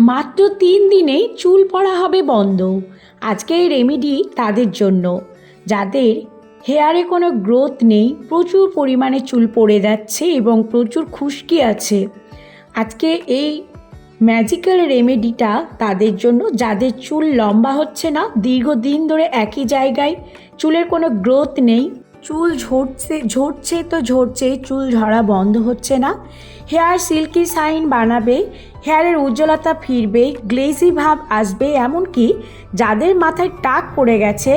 মাত্র তিন দিনেই চুল পড়া হবে বন্ধ। আজকে এই রেমেডি তাদের জন্য। যাদের হেয়ারে কোনো গ্রোথ নেই, প্রচুর পরিমাণে চুল পড়ে যাচ্ছে এবং প্রচুর খুশকি আছে। আজকে এই ম্যাজিক্যাল রেমেডিটা তাদের জন্য, যাদের চুল লম্বা হচ্ছে না, দীর্ঘদিন ধরে একই জায়গায়, চুলের কোনো গ্রোথ নেই। চুল ঝরছে ঝরছে তো ঝরছে, চুল ঝরা বন্ধ হচ্ছে না। হেয়ার সিল্কি সাইন বানাবে, হেয়ারের উজ্জ্বলতা ফিরবে গ্লেজি ভাব আসবে এমনকি যাদের মাথায় টাক পড়ে গেছে,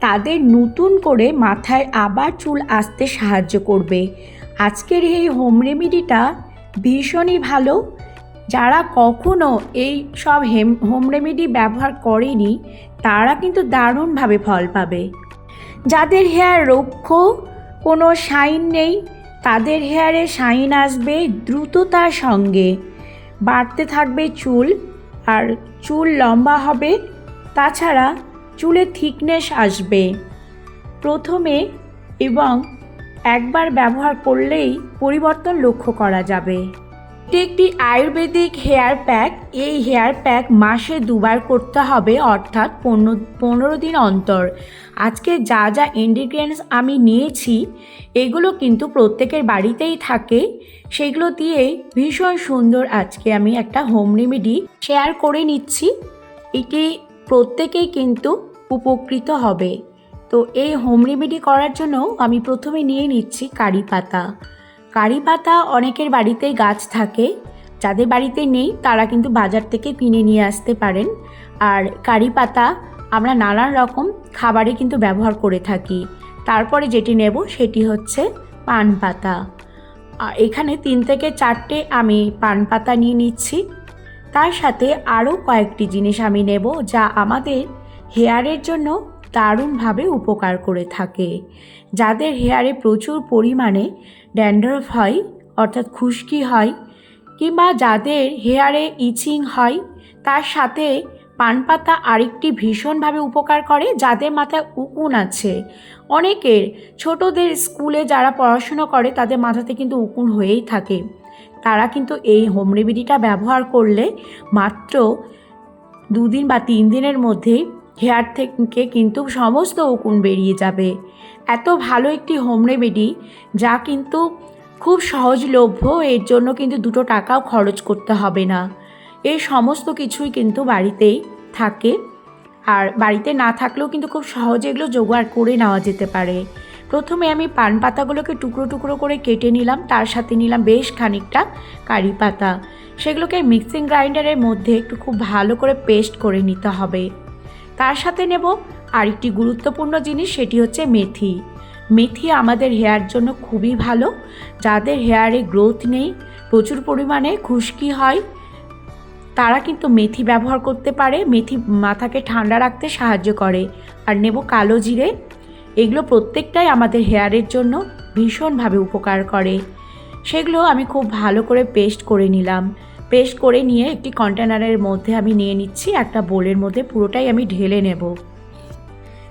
তাদের নতুন করে মাথায় আবার চুল আসতে সাহায্য করবে। আজকের এই হোম রেমেডিটা ভীষণই ভালো। যারা কখনো এই সব হেম, হোম রেমেডি ব্যবহার করেনি, তারা কিন্তু দারুণভাবে ফল পাবে। যাদের হেয়ার রক্ষ, কোনো শাইন নেই তাদের হেয়ারে শাইন আসবে দ্রুততার সঙ্গে। বাড়তে থাকবে চুল, আর চুল লম্বা হবে, তাছাড়া চুলে থিকনেস আসবে। প্রথমে এবং একবার ব্যবহার করলেই পরিবর্তন লক্ষ্য করা যাবে। এটি একটি আয়ুর্বেদিক হেয়ার প্যাক, এই হেয়ার প্যাক মাসে দুবার করতে হবে, অর্থাৎ পনেরো পনেরো দিন অন্তর। আজকে যা যা ইনগ্রিডিয়েন্টস আমি নিয়েছি, এগুলো কিন্তু প্রত্যেকের বাড়িতেই থাকে। সেগুলো দিয়ে ভীষণ সুন্দর আজকে আমি একটা হোম রেমেডি শেয়ার করে নিচ্ছি। এটি প্রত্যেকেই কিন্তু উপকৃত হবে। তো এই হোম রেমেডি করার জন্য আমি প্রথমে নিয়ে নিচ্ছি কারি পাতা। কারি পাতা অনেকের বাড়িতেই গাছ থাকে। যাদের বাড়িতে নেই, তারা কিন্তু বাজার থেকে কিনে নিয়ে আসতে পারেন। আর কারি পাতা আমরা নানান রকম খাবারে কিন্তু ব্যবহার করে থাকি। তারপরে যেটি নেব, সেটি হচ্ছে পান পাতা। এখানে তিন থেকে চারটে আমি পান পাতা নিয়ে নিচ্ছি। তার সাথে আরও কয়েকটি জিনিস আমি নেব, যা আমাদের হেয়ারের জন্য দারুণভাবে উপকার করে থাকে। যাদের হেয়ারে প্রচুর পরিমাণে ড্যান্ড্রফ হয়, অর্থাৎ খুশকি হয়, কিংবা যাদের হেয়ারে ইচিং হয়, তার সাথে পান পাতা আরেকটি ভীষণভাবে উপকার করে, যাদের মাথায় উকুন আছে। অনেকের ছোটদের স্কুলে যারা পড়াশুনো করে, তাদের মাথাতে কিন্তু উকুন হয়েই থাকে। তারা কিন্তু এই হোম রেমেডিটা ব্যবহার করলে মাত্র দুদিন বা তিন দিনের মধ্যে হেয়ার থেকে কিন্তু সমস্ত উকুন বেরিয়ে যাবে। এত ভালো একটি হোম রেমেডি যা কিন্তু খুব সহজলভ্য, এর জন্য কিন্তু দুটো টাকাও খরচ করতে হবে না। এই সমস্ত কিছুই কিন্তু বাড়িতেই থাকে। আর বাড়িতে না থাকলেও কিন্তু খুব সহজে এগুলো জোগাড় করে নেওয়া যেতে পারে। প্রথমে আমি পান পাতাগুলোকে টুকরো টুকরো করে কেটে নিলাম, তার সাথে নিলাম বেশ খানিকটা কারি পাতা। সেগুলোকে মিক্সিং গ্রাইন্ডারের মধ্যে একটু খুব ভালো করে পেস্ট করে নিতে হবে। তার সাথে নেব। আরেকটি গুরুত্বপূর্ণ জিনিস, সেটি হচ্ছে মেথি। মেথি আমাদের হেয়ার জন্য খুবই ভালো। যাদের হেয়ারে গ্রোথ নেই, প্রচুর পরিমাণে খুশকি হয়, তারা কিন্তু মেথি ব্যবহার করতে পারে। মেথি মাথাকে ঠান্ডা রাখতে সাহায্য করে। আর নেব কালো জিরে। এগুলো প্রত্যেকটাই আমাদের হেয়ারের জন্য ভীষণভাবে উপকার করে। সেগুলো আমি খুব ভালো করে পেস্ট করে নিলাম। পেস্ট করে নিয়ে একটি কন্টেনারের মধ্যে আমি নিয়ে নিচ্ছি, একটা বোলের মধ্যে পুরোটাই আমি ঢেলে নেব।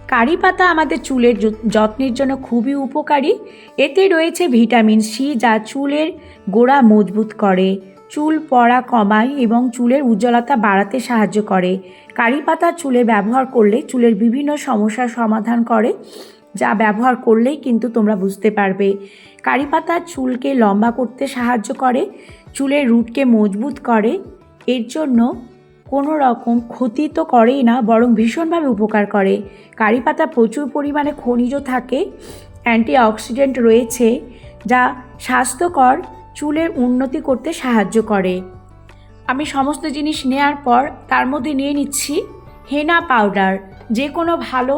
কারি পাতা আমাদের চুলের যত- যত্নের জন্য খুবই উপকারী। এতে রয়েছে ভিটামিন সি যা চুলের গোড়া মজবুত করে, চুল পড়া কমায় এবং চুলের উজ্জ্বলতা বাড়াতে সাহায্য করে। কারি পাতা চুলে ব্যবহার করলে চুলের বিভিন্ন সমস্যার সমাধান করে। যা ব্যবহার করলেই কিন্তু তোমরা বুঝতে পারবে। কারি পাতা চুলকে লম্বা করতে সাহায্য করে, চুলের রুটকে মজবুত করে। এর জন্য কোনো রকম ক্ষতি তো করেই না, বরং ভীষণভাবে উপকার করে। কারি পাতা প্রচুর পরিমাণে খনিজ থাকে, অ্যান্টিঅক্সিডেন্ট রয়েছে, যা স্বাস্থ্যকর চুলের উন্নতি করতে সাহায্য করে। আমি সমস্ত জিনিস নেয়ার পর তার মধ্যে নিয়ে নিচ্ছি হেনা পাউডার। যে কোনো ভালো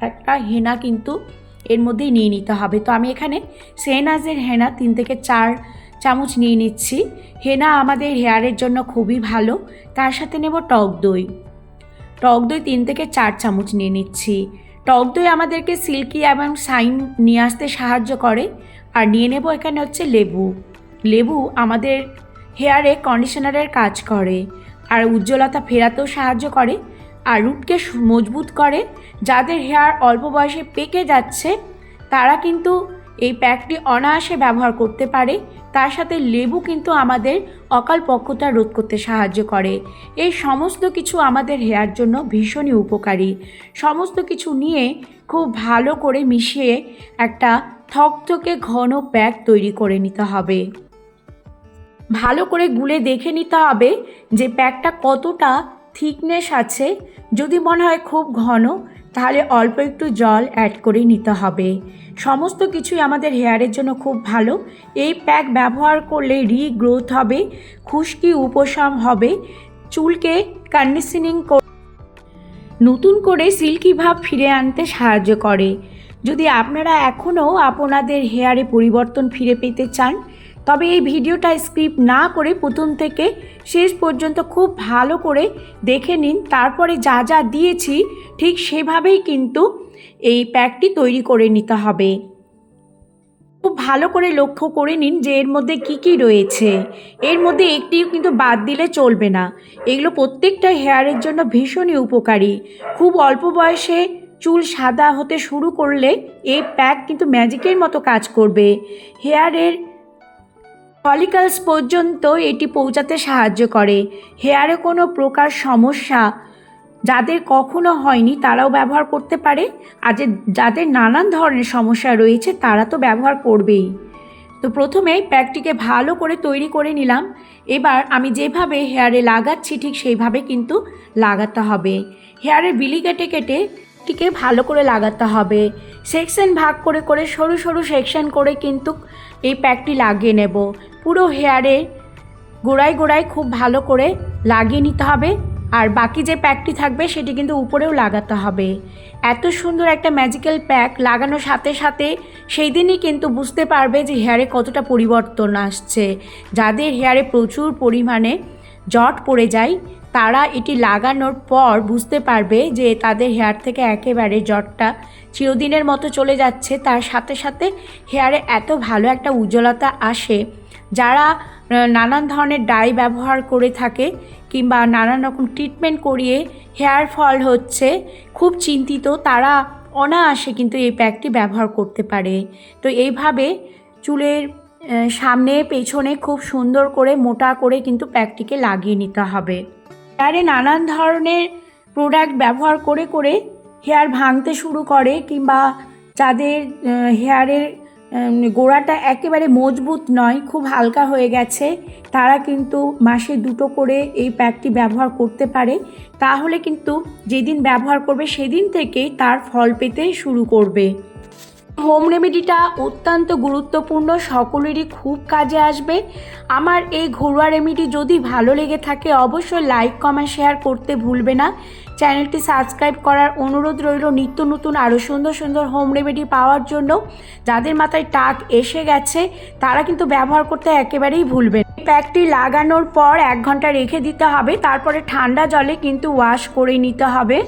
একটা হেনা কিন্তু এর মধ্যেই নিয়ে নিতে হবে। তো আমি এখানে সেনাজের হেনা তিন থেকে চার চামচ নিয়ে নিচ্ছি। হেনা আমাদের হেয়ারের জন্য খুবই ভালো। তার সাথে নেব টক দই। টক দই তিন থেকে চার চামচ নিয়ে নিচ্ছি। টক দই আমাদেরকে সিল্কি এবং শাইন নিয়ে আসতে সাহায্য করে। আর নিয়ে নেব এখানে হচ্ছে লেবু। লেবু আমাদের হেয়ারে কন্ডিশনারের কাজ করে। আর উজ্জ্বলতা ফেরাতেও সাহায্য করে। আর রুটকে মজবুত করে, যাদের হেয়ার অল্প বয়সে পেকে যাচ্ছে, তারা কিন্তু এই প্যাকটি অনায়াসে ব্যবহার করতে পারে। তার সাথে লেবু কিন্তু আমাদের অকাল পক্কতা রোধ করতে সাহায্য করে। এই সমস্ত কিছু আমাদের হেয়ার জন্য ভীষণই উপকারী। সমস্ত কিছু নিয়ে খুব ভালো করে মিশিয়ে একটা থকথকে ঘন প্যাক তৈরি করে নিতে হবে। ভালো করে গুলে দেখে নিতে হবে যে প্যাকটা কতটা থিকনেস আছে, যদি মনে হয় খুব ঘন, তাহলে অল্প একটু জল অ্যাড করে নিতে হবে। সমস্ত কিছুই আমাদের হেয়ারের জন্য খুব ভালো। এই প্যাক ব্যবহার করলে রিগ্রোথ হবে, খুশকি উপশম হবে। চুলকে কন্ডিশনিং নতুন করে সিল্কি ভাব ফিরে আনতে সাহায্য করে। যদি আপনারা এখনও আপনাদের হেয়ারে পরিবর্তন ফিরে পেতে চান তবে এই ভিডিওটা স্ক্রিপ্ট না করে প্রথম থেকে শেষ পর্যন্ত খুব ভালো করে দেখে নিন। তারপরে যা যা দিয়েছি, ঠিক সেভাবেই কিন্তু এই প্যাকটি তৈরি করে নিতে হবে। খুব ভালো করে লক্ষ্য করে নিন যে এর মধ্যে কি কি রয়েছে। এর মধ্যে একটিও কিন্তু বাদ দিলে চলবে না। এগুলো প্রত্যেকটা হেয়ারের জন্য ভীষণই উপকারী। খুব অল্প বয়সে চুল সাদা হতে শুরু করলে এই প্যাক কিন্তু ম্যাজিকের মতো কাজ করবে। হেয়ারের ফলিকালস পর্যন্ত এটি পৌঁছাতে সাহায্য করে। হেয়ারে কোনো প্রকার সমস্যা যাদের কখনো হয়নি, তারাও ব্যবহার করতে পারে। আর যাদের নানান ধরনের সমস্যা রয়েছে, তারা তো ব্যবহার করবেই। তো প্রথমে প্যাকটিকে ভালো করে তৈরি করে নিলাম। এবার আমি যেভাবে হেয়ারে লাগাচ্ছি, ঠিক সেইভাবে কিন্তু লাগাতে হবে। হেয়ারের বিলি কেটে কেটে টিকে ভালো করে লাগাতে হবে। সেকশন ভাগ করে করে সরু সরু সেকশন করে কিন্তু এই প্যাকটি লাগিয়ে নেব। পুরো হেয়ারে গোড়ায় গোড়ায় খুব ভালো করে লাগিয়ে নিতে হবে। আর বাকি যে প্যাকটি থাকবে সেটি কিন্তু উপরেও লাগাতে হবে। এত সুন্দর একটা ম্যাজিক্যাল প্যাক লাগানোর সাথে সাথে সেই দিনই কিন্তু বুঝতে পারবে যে হেয়ারে কতটা পরিবর্তন আসছে। যাদের হেয়ারে প্রচুর পরিমাণে জট পড়ে যায়, তারা এটি লাগানোর পর বুঝতে পারবে যে তাদের হেয়ার থেকে একেবারে জটটা চিরদিনের মতো চলে যাচ্ছে। তার সাথে সাথে হেয়ারে এত ভালো একটা উজ্জ্বলতা আসে, যারা নানান ধরনের ডাই ব্যবহার করে থাকে কিংবা নানান রকম ট্রিটমেন্ট করিয়ে হেয়ার ফল হচ্ছে, খুব চিন্তিত, তারা অনায়াসে কিন্তু এই প্যাকটি ব্যবহার করতে পারে। তো এইভাবে চুলের সামনে পেছনে খুব সুন্দর করে মোটা করে কিন্তু প্যাকটিকে লাগিয়ে নিতে হবে। হেয়ারে নানান ধরনের প্রোডাক্ট ব্যবহার করে করে হেয়ার ভাঙতে শুরু করে কিংবা যাদের হেয়ারের গোড়াটা একেবারে মজবুত নয়, খুব হালকা হয়ে গেছে, তারা কিন্তু মাসে দুটো করে এই প্যাকটি ব্যবহার করতে পারে। তাহলে কিন্তু যেদিন ব্যবহার করবে সেদিন থেকেই তার ফল পেতে শুরু করবে। হোম রেমেডিটা অত্যন্ত গুরুত্বপূর্ণ, সকলেরই খুব কাজে আসবে। আমার এই ঘরোয়া রেমেডি যদি ভালো লেগে থাকে, অবশ্যই লাইক, কমেন্ট, শেয়ার করতে ভুলবে না। চ্যানেলটি সাবস্ক্রাইব করার অনুরোধ রইল নিত্য নতুন আরও সুন্দর সুন্দর হোম রেমেডি পাওয়ার জন্য। যাদের মাথায় টাক এসে গেছে, তারা কিন্তু ব্যবহার করতে একেবারেই ভুলবে প্যাকটি লাগানোর পর এক ঘণ্টা রেখে দিতে হবে, তারপরে ঠান্ডা জলে কিন্তু ওয়াশ করে নিতে হবে।